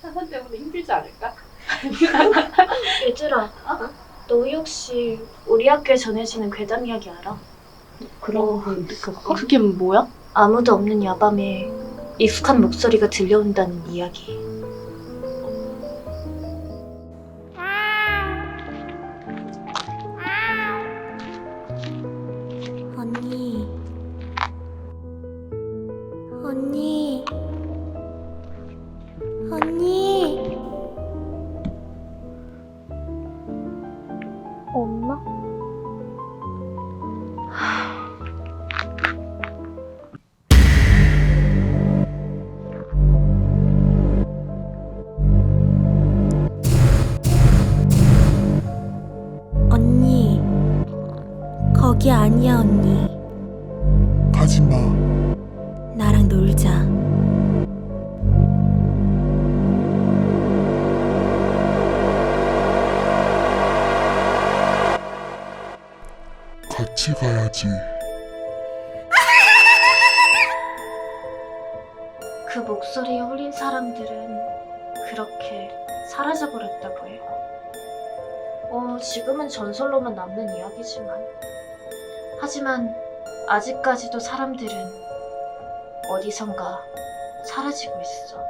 사건 때문에 힘들지 않을까? 얘들아, 너희 혹시 우리 학교에 전해지는 괴담 이야기 알아? 그럼 그게 뭐야? 아무도 없는 야밤에 익숙한 목소리가 들려온다는 이야기. 언니. 언니. 엄마? 언니. 거기 아니야, 언니. 가지마. 나랑 놀자. 같이 가야지. 그 목소리에 홀린 사람들은 그렇게 사라져버렸다고 해요. 어, 지금은 전설로만 남는 이야기지만. 하지만 아직까지도 사람들은 어디선가 사라지고 있어.